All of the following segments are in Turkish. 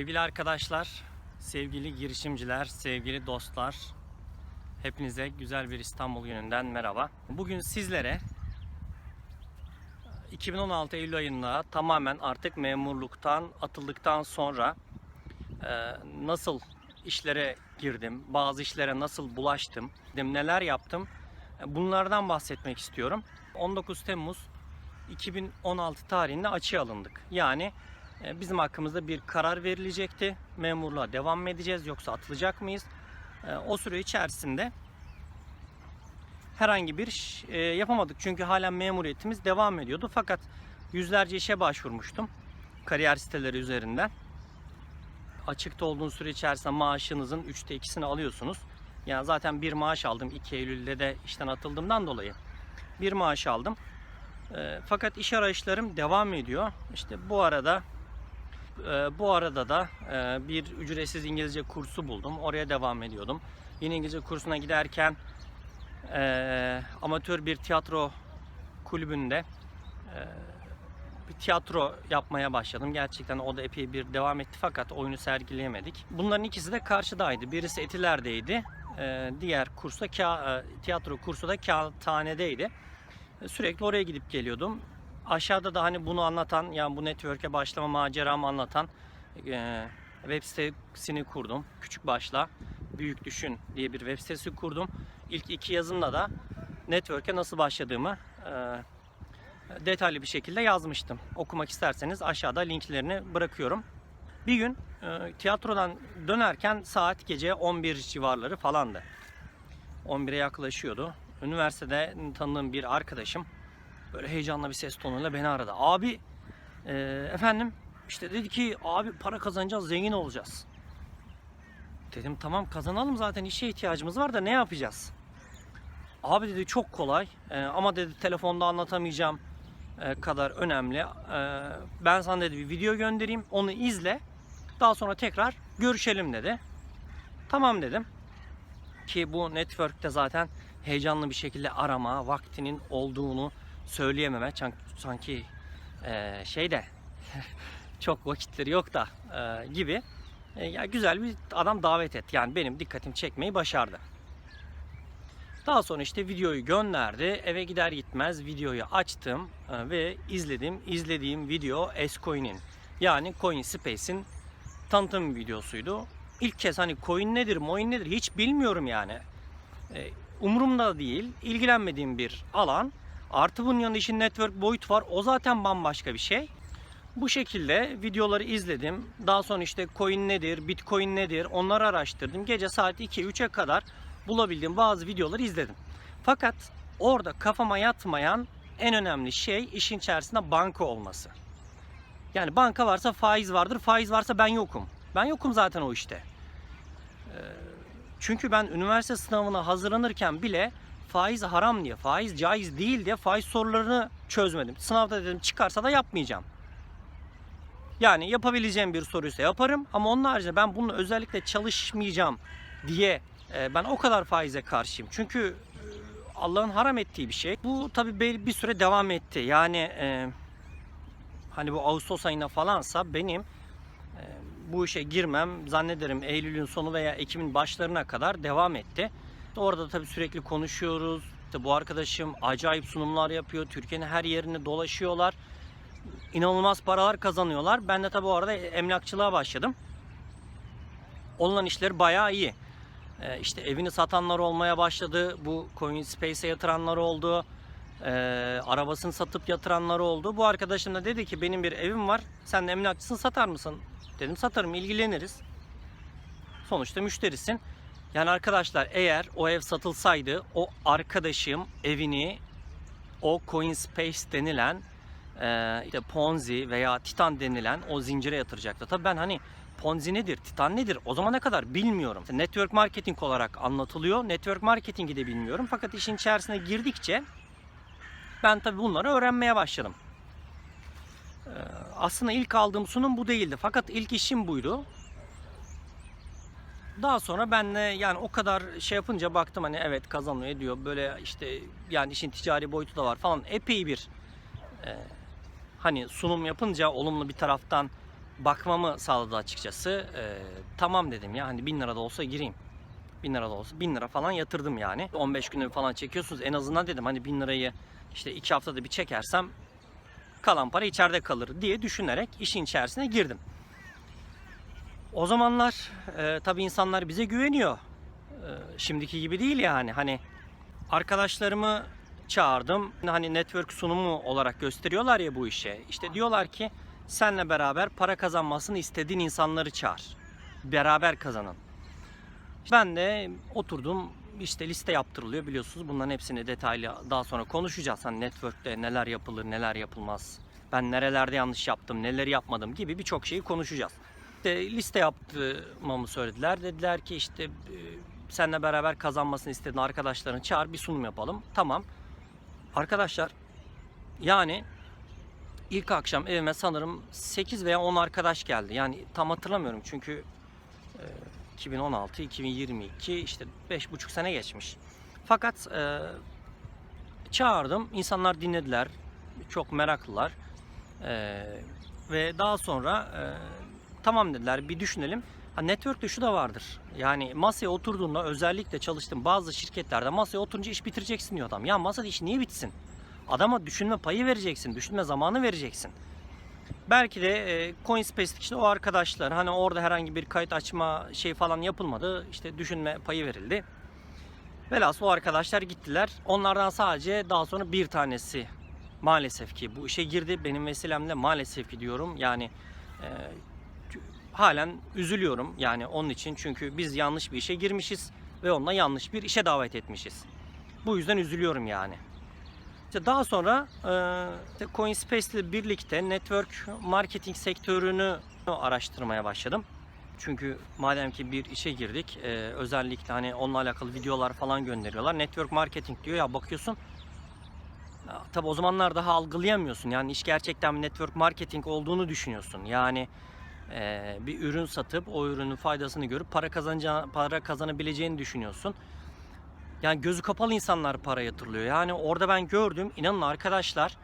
Sevgili arkadaşlar, sevgili girişimciler, sevgili dostlar, hepinize güzel bir İstanbul gününden merhaba. Bugün sizlere 2016 Eylül ayında tamamen artık memurluktan atıldıktan sonra e, nasıl işlere girdim, bazı işlere nasıl bulaştım, neler yaptım e, bunlardan bahsetmek istiyorum. 19 Temmuz 2016 tarihinde açığa alındık. Yani bizim hakkımızda bir karar verilecekti. Memurluğa devam mı edeceğiz yoksa atılacak mıyız? E, O süre içerisinde herhangi bir e, yapamadık. Çünkü halen memuriyetimiz devam ediyordu. Fakat yüzlerce işe başvurmuştum. Kariyer siteleri üzerinden. Açıkta olduğun süre içerisinde maaşınızın 3'te 2'sini alıyorsunuz. Yani zaten bir maaş aldım 2 Eylül'de de işten atıldığımdan dolayı. Bir maaş aldım. E, fakat iş arayışlarım devam ediyor. İşte bu arada e, bu arada da e, bir ücretsiz İngilizce kursu buldum. Oraya devam ediyordum. Yine İngilizce kursuna giderken e, amatör bir tiyatro kulübünde e, bir tiyatro yapmaya başladım. Gerçekten o da epey bir devam etti fakat oyunu sergileyemedik. Bunların ikisi de karşıdaydı. Birisi Etiler'deydi. Diğer kursa tiyatro kursu da Kağıthane'deydi. Sürekli oraya gidip geliyordum. Aşağıda da hani bunu anlatan, yani bu network'e başlama maceramı anlatan e, web sitesini kurdum. Küçük başla, büyük düşün diye bir web sitesi kurdum. İlk iki yazımda da network'e nasıl başladığımı e, detaylı bir şekilde yazmıştım. Okumak isterseniz aşağıda linklerini bırakıyorum. Bir gün e, tiyatrodan dönerken saat gece 11 civarları falandı. 11'e yaklaşıyordu. Üniversitede tanıdığım bir arkadaşım böyle heyecanlı bir ses tonuyla beni aradı. Abi e, efendim işte dedi ki abi para kazanacağız zengin olacağız. Dedim tamam kazanalım zaten işe ihtiyacımız var da ne yapacağız? Abi dedi çok kolay e, ama dedi telefonda anlatamayacağım e, kadar önemli. E, ben sana dedi bir video göndereyim onu izle daha sonra tekrar görüşelim dedi. Tamam dedim ki bu network'te zaten heyecanlı bir şekilde arama vaktinin olduğunu söyleyememe sanki e, şeyde çok vakitleri yok da e, gibi E, ya güzel bir adam davet et yani benim dikkatimi çekmeyi başardı. Daha sonra işte videoyu gönderdi. Eve gider gitmez videoyu açtım e, ve izledim. İzlediğim video S-Coin'in yani CoinSpace'in tanıtım videosuydu. İlk kez hani coin nedir, moin nedir hiç bilmiyorum yani. E, umurumda değil, ilgilenmediğim bir alan. Artı bunun yanında işin network boyut var. O zaten bambaşka bir şey. Bu şekilde videoları izledim. Daha sonra işte coin nedir, bitcoin nedir onları araştırdım. Gece saat 2-3'e kadar bulabildiğim bazı videoları izledim. Fakat orada kafama yatmayan en önemli şey işin içerisinde banka olması. Yani banka varsa faiz vardır, faiz varsa ben yokum. Ben yokum zaten o işte. Ee, Çünkü ben üniversite sınavına hazırlanırken bile faiz haram diye, faiz caiz değil diye faiz sorularını çözmedim. Sınavda dedim çıkarsa da yapmayacağım. Yani yapabileceğim bir soruysa yaparım ama onun haricinde ben bununla özellikle çalışmayacağım diye e, ben o kadar faize karşıyım. Çünkü e, Allah'ın haram ettiği bir şey. Bu tabi bir süre devam etti. Yani e, hani bu Ağustos ayına falansa benim bu işe girmem zannederim Eylül'ün sonu veya Ekim'in başlarına kadar devam etti. Orada tabi sürekli konuşuyoruz. İşte bu arkadaşım acayip sunumlar yapıyor. Türkiye'nin her yerini dolaşıyorlar. İnanılmaz paralar kazanıyorlar. Ben de tabi o arada emlakçılığa başladım. Olunan işleri bayağı iyi. Ee, işte evini satanlar olmaya başladı. Bu CoinSpace'e yatıranlar oldu. Ee, arabasını satıp yatıranlar oldu. Bu arkadaşım da dedi ki benim bir evim var. Sen de emlakçısın satar mısın? Dedim satarım ilgileniriz. Sonuçta müşterisin. Yani arkadaşlar eğer o ev satılsaydı o arkadaşım evini o CoinSpace denilen e, işte Ponzi veya Titan denilen o zincire yatıracaktı. Tabii ben hani Ponzi nedir, Titan nedir o zamana kadar bilmiyorum. Network marketing olarak anlatılıyor. Network marketingi de bilmiyorum. Fakat işin içerisine girdikçe ben tabii bunları öğrenmeye başladım. Ee, aslında ilk aldığım sunum bu değildi. Fakat ilk işim buydu. Daha sonra ben de yani o kadar şey yapınca baktım hani evet kazanıyor ediyor. Böyle işte yani işin ticari boyutu da var falan. Epey bir e, hani sunum yapınca olumlu bir taraftan bakmamı sağladı açıkçası. Ee, tamam dedim ya hani 1000 lira da olsa gireyim. 1000 lira da olsa 1000 lira falan yatırdım yani. 15 günde falan çekiyorsunuz en azından dedim hani 1000 lirayı işte 2 haftada bir çekersem kalan para içeride kalır diye düşünerek işin içerisine girdim. O zamanlar e, tabii insanlar bize güveniyor. E, şimdiki gibi değil yani. Hani arkadaşlarımı çağırdım. Hani network sunumu olarak gösteriyorlar ya bu işe. İşte diyorlar ki senle beraber para kazanmasını istediğin insanları çağır. Beraber kazanın. Ben de oturdum işte liste yaptırılıyor biliyorsunuz. Bunların hepsini detaylı daha sonra konuşacağız. Hani network'te neler yapılır, neler yapılmaz. Ben nerelerde yanlış yaptım, neleri yapmadım gibi birçok şeyi konuşacağız. İşte liste yaptırmamı söylediler. Dediler ki işte e, seninle beraber kazanmasını istediğin arkadaşlarını çağır bir sunum yapalım. Tamam. Arkadaşlar yani ilk akşam evime sanırım 8 veya 10 arkadaş geldi. Yani tam hatırlamıyorum çünkü e, 2016, 2022 işte 5,5 sene geçmiş. Fakat e, çağırdım. insanlar dinlediler. Çok meraklılar. E, ve daha sonra e, tamam dediler bir düşünelim. Ha, network'te şu da vardır. Yani masaya oturduğunda özellikle çalıştığım bazı şirketlerde masaya oturunca iş bitireceksin diyor adam. Ya masada iş niye bitsin? Adama düşünme payı vereceksin, düşünme zamanı vereceksin. Belki de e, CoinSpace'lik işte o arkadaşlar hani orada herhangi bir kayıt açma şey falan yapılmadı. İşte düşünme payı verildi. Velhasıl o arkadaşlar gittiler. Onlardan sadece daha sonra bir tanesi maalesef ki bu işe girdi. Benim vesilemle maalesef ki diyorum. Yani e, halen üzülüyorum yani onun için. Çünkü biz yanlış bir işe girmişiz ve onunla yanlış bir işe davet etmişiz. Bu yüzden üzülüyorum yani. İşte daha sonra e, CoinSpace ile birlikte network marketing sektörünü araştırmaya başladım. Çünkü madem ki bir işe girdik, e, özellikle hani onunla alakalı videolar falan gönderiyorlar. Network marketing diyor ya bakıyorsun. Tabi o zamanlar daha algılayamıyorsun. Yani iş gerçekten network marketing olduğunu düşünüyorsun. Yani e, bir ürün satıp o ürünün faydasını görüp para kazanacağı, para kazanabileceğini düşünüyorsun. Yani gözü kapalı insanlar para yatırılıyor. Yani orada ben gördüm inanın arkadaşlar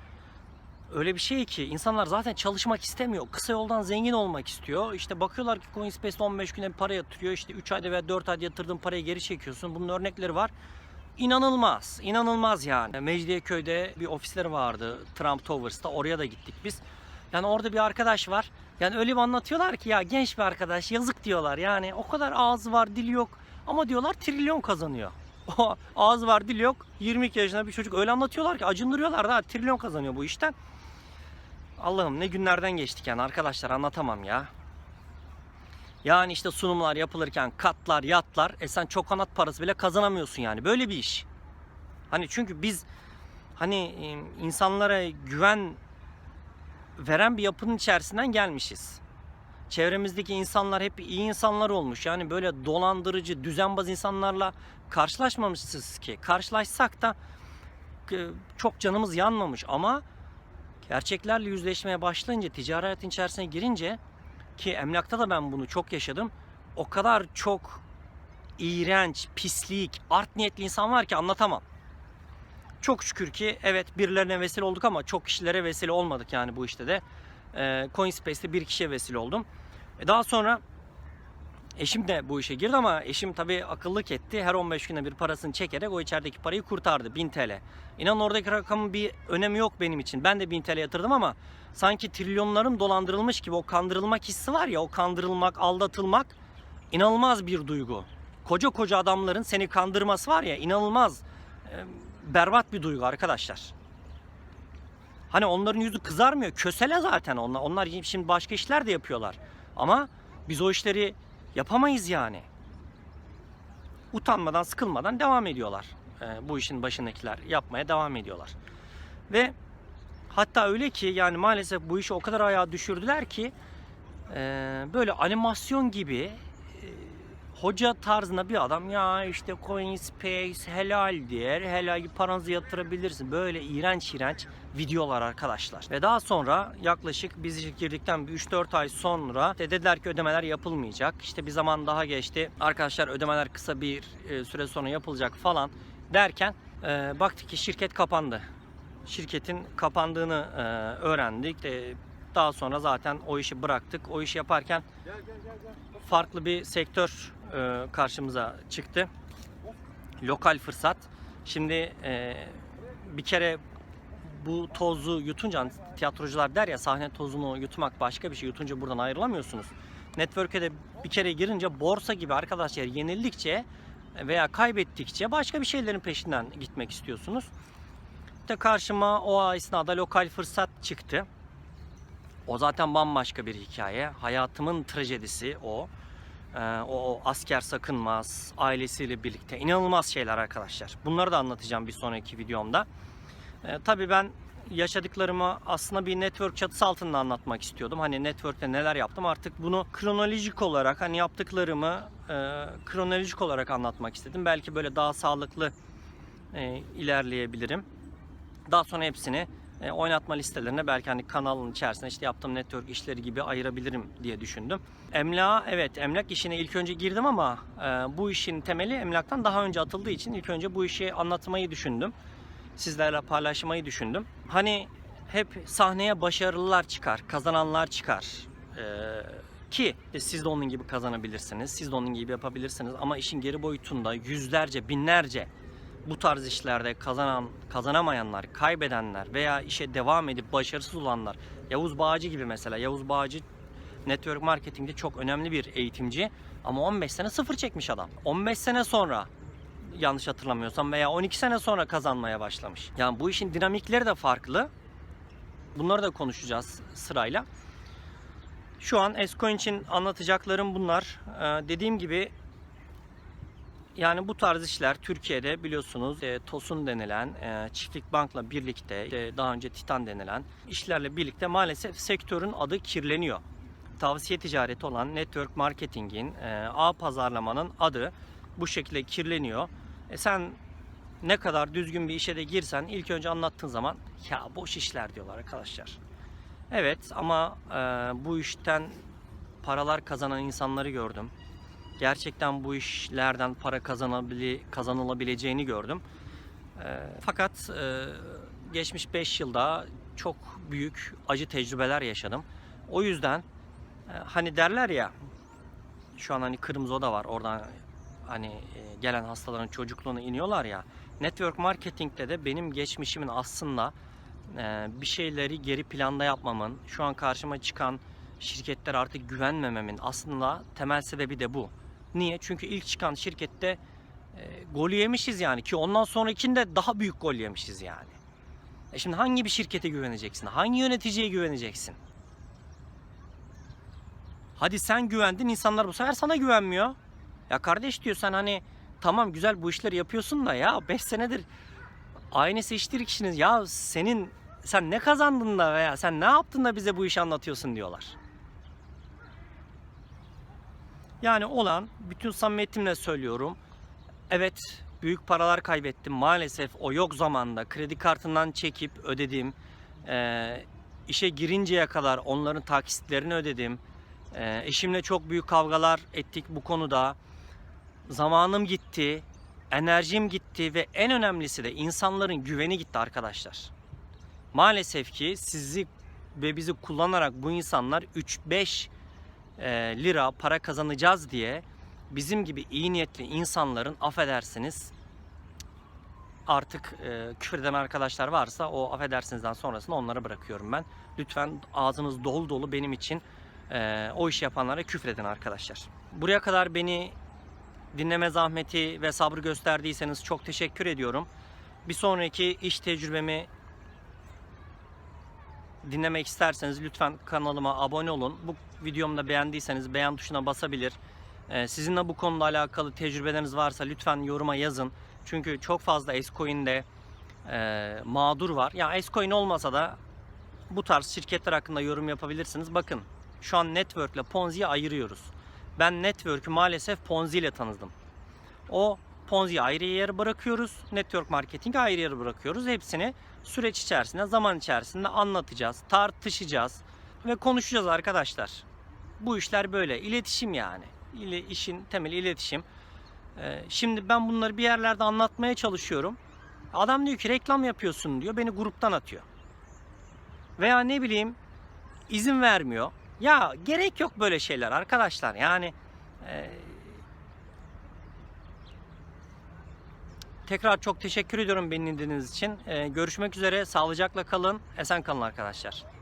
öyle bir şey ki insanlar zaten çalışmak istemiyor. Kısa yoldan zengin olmak istiyor. İşte bakıyorlar ki CoinSpace'de 15 güne bir para yatırıyor. İşte 3 ayda veya 4 ayda yatırdığın parayı geri çekiyorsun. Bunun örnekleri var. İnanılmaz. inanılmaz yani. Mecidiyeköy'de bir ofisleri vardı. Trump Towers'ta. Oraya da gittik biz. Yani orada bir arkadaş var. Yani öyle bir anlatıyorlar ki ya genç bir arkadaş yazık diyorlar. Yani o kadar ağzı var dili yok. Ama diyorlar trilyon kazanıyor. Ağız var dil yok. 22 yaşında bir çocuk öyle anlatıyorlar ki acındırıyorlar da trilyon kazanıyor bu işten. Allah'ım ne günlerden geçtik yani arkadaşlar anlatamam ya. Yani işte sunumlar yapılırken katlar, yatlar, e sen çok kanat parası bile kazanamıyorsun yani. Böyle bir iş. Hani çünkü biz hani e, insanlara güven veren bir yapının içerisinden gelmişiz. Çevremizdeki insanlar hep iyi insanlar olmuş. Yani böyle dolandırıcı, düzenbaz insanlarla karşılaşmamışız ki. Karşılaşsak da e, çok canımız yanmamış ama gerçeklerle yüzleşmeye başlayınca, ticari hayatın içerisine girince ki emlakta da ben bunu çok yaşadım. O kadar çok iğrenç, pislik, art niyetli insan var ki anlatamam. Çok şükür ki evet birilerine vesile olduk ama çok kişilere vesile olmadık yani bu işte de. E, CoinSpace'te bir kişiye vesile oldum. E, daha sonra eşim de bu işe girdi ama eşim tabii akıllık etti. Her 15 günde bir parasını çekerek o içerideki parayı kurtardı 1000 TL. İnan oradaki rakamın bir önemi yok benim için. Ben de 1000 TL yatırdım ama sanki trilyonlarım dolandırılmış gibi o kandırılmak hissi var ya o kandırılmak, aldatılmak inanılmaz bir duygu. Koca koca adamların seni kandırması var ya inanılmaz e, berbat bir duygu arkadaşlar. Hani onların yüzü kızarmıyor. Kösele zaten onlar. Onlar şimdi başka işler de yapıyorlar. Ama biz o işleri yapamayız yani. Utanmadan, sıkılmadan devam ediyorlar. Ee, bu işin başındakiler yapmaya devam ediyorlar. Ve hatta öyle ki yani maalesef bu işi o kadar ayağa düşürdüler ki e, böyle animasyon gibi e, hoca tarzında bir adam ya işte CoinSpace helal der. Helal paranızı yatırabilirsin. Böyle iğrenç iğrenç videolar arkadaşlar. Ve daha sonra yaklaşık biz girdikten bir 3-4 ay sonra dediler ki ödemeler yapılmayacak. İşte bir zaman daha geçti. Arkadaşlar ödemeler kısa bir e, süre sonra yapılacak falan derken e, baktık ki şirket kapandı. Şirketin kapandığını e, öğrendik. De, Daha sonra zaten o işi bıraktık. O işi yaparken farklı bir sektör e, karşımıza çıktı. Lokal fırsat. Şimdi e, bir kere bu tozu yutunca hani tiyatrocular der ya sahne tozunu yutmak başka bir şey. Yutunca buradan ayrılamıyorsunuz. Network'e de bir kere girince borsa gibi arkadaşlar yenildikçe veya kaybettikçe başka bir şeylerin peşinden gitmek istiyorsunuz. İşte karşıma o esnada lokal fırsat çıktı. O zaten bambaşka bir hikaye. Hayatımın trajedisi o. Ee, o, o asker sakınmaz, ailesiyle birlikte. inanılmaz şeyler arkadaşlar. Bunları da anlatacağım bir sonraki videomda. Ee, tabii ben yaşadıklarımı aslında bir network çatısı altında anlatmak istiyordum. Hani network'te neler yaptım artık bunu kronolojik olarak hani yaptıklarımı e, kronolojik olarak anlatmak istedim. Belki böyle daha sağlıklı e, ilerleyebilirim. Daha sonra hepsini e, oynatma listelerine belki hani kanalın içerisinde işte yaptığım network işleri gibi ayırabilirim diye düşündüm. Emlak evet emlak işine ilk önce girdim ama e, bu işin temeli emlaktan daha önce atıldığı için ilk önce bu işi anlatmayı düşündüm. Sizlerle paylaşmayı düşündüm. Hani hep sahneye başarılılar çıkar, kazananlar çıkar. E, ki siz de onun gibi kazanabilirsiniz, siz de onun gibi yapabilirsiniz ama işin geri boyutunda yüzlerce, binlerce bu tarz işlerde kazanan, kazanamayanlar, kaybedenler veya işe devam edip başarısız olanlar. Yavuz Bağcı gibi mesela. Yavuz Bağcı network marketingde çok önemli bir eğitimci ama 15 sene sıfır çekmiş adam. 15 sene sonra yanlış hatırlamıyorsam veya 12 sene sonra kazanmaya başlamış. Yani bu işin dinamikleri de farklı. Bunları da konuşacağız sırayla. Şu an Escoin için anlatacaklarım bunlar. Ee, dediğim gibi yani bu tarz işler Türkiye'de biliyorsunuz e, TOS'un denilen e, Çiftlik Bank'la birlikte işte daha önce Titan denilen işlerle birlikte maalesef sektörün adı kirleniyor. Tavsiye ticareti olan network marketingin, e, ağ pazarlamanın adı bu şekilde kirleniyor. E sen ne kadar düzgün bir işe de girsen ilk önce anlattığın zaman ya boş işler diyorlar arkadaşlar. Evet ama e, bu işten paralar kazanan insanları gördüm gerçekten bu işlerden para kazanabili, kazanılabileceğini gördüm. E, fakat e, geçmiş 5 yılda çok büyük acı tecrübeler yaşadım. O yüzden e, hani derler ya şu an hani kırmızı oda var oradan hani e, gelen hastaların çocukluğuna iniyorlar ya. Network marketingde de benim geçmişimin aslında e, bir şeyleri geri planda yapmamın, şu an karşıma çıkan şirketler artık güvenmememin aslında temel sebebi de bu. Niye? Çünkü ilk çıkan şirkette e, gol yemişiz yani ki ondan sonrakinde daha büyük gol yemişiz yani. E şimdi hangi bir şirkete güveneceksin? Hangi yöneticiye güveneceksin? Hadi sen güvendin insanlar bu sefer sana güvenmiyor. Ya kardeş diyor sen hani tamam güzel bu işleri yapıyorsun da ya 5 senedir aynı seçtiği kişiniz ya senin sen ne kazandın da veya sen ne yaptın da bize bu işi anlatıyorsun diyorlar. Yani olan bütün samimiyetimle söylüyorum. Evet büyük paralar kaybettim. Maalesef o yok zamanda kredi kartından çekip ödedim. Ee, işe girinceye kadar onların taksitlerini ödedim. Ee, eşimle çok büyük kavgalar ettik bu konuda. Zamanım gitti, enerjim gitti ve en önemlisi de insanların güveni gitti arkadaşlar. Maalesef ki sizi ve bizi kullanarak bu insanlar 3-5 e, lira para kazanacağız diye bizim gibi iyi niyetli insanların affedersiniz artık e, küfreden arkadaşlar varsa o affedersinizden sonrasında onlara bırakıyorum ben. Lütfen ağzınız dolu dolu benim için e, o iş yapanlara küfredin arkadaşlar. Buraya kadar beni dinleme zahmeti ve sabrı gösterdiyseniz çok teşekkür ediyorum. Bir sonraki iş tecrübemi dinlemek isterseniz lütfen kanalıma abone olun. Bu videomu da beğendiyseniz beğen tuşuna basabilir. Ee, sizinle bu konuda alakalı tecrübeleriniz varsa lütfen yoruma yazın. Çünkü çok fazla S-Coin'de e, mağdur var. Ya S-Coin olmasa da bu tarz şirketler hakkında yorum yapabilirsiniz. Bakın şu an Network ile Ponzi'yi ayırıyoruz. Ben Network'ü maalesef Ponzi ile tanıdım. O Ponzi'yi ayrı yere bırakıyoruz. Network marketing'i ayrı yere bırakıyoruz. Hepsini süreç içerisinde, zaman içerisinde anlatacağız, tartışacağız ve konuşacağız arkadaşlar. Bu işler böyle. İletişim yani. İle, işin temeli iletişim. Ee, şimdi ben bunları bir yerlerde anlatmaya çalışıyorum. Adam diyor ki reklam yapıyorsun diyor. Beni gruptan atıyor. Veya ne bileyim izin vermiyor. Ya gerek yok böyle şeyler arkadaşlar. Yani e, tekrar çok teşekkür ediyorum beni dinlediğiniz için. E, görüşmek üzere. Sağlıcakla kalın. Esen kalın arkadaşlar.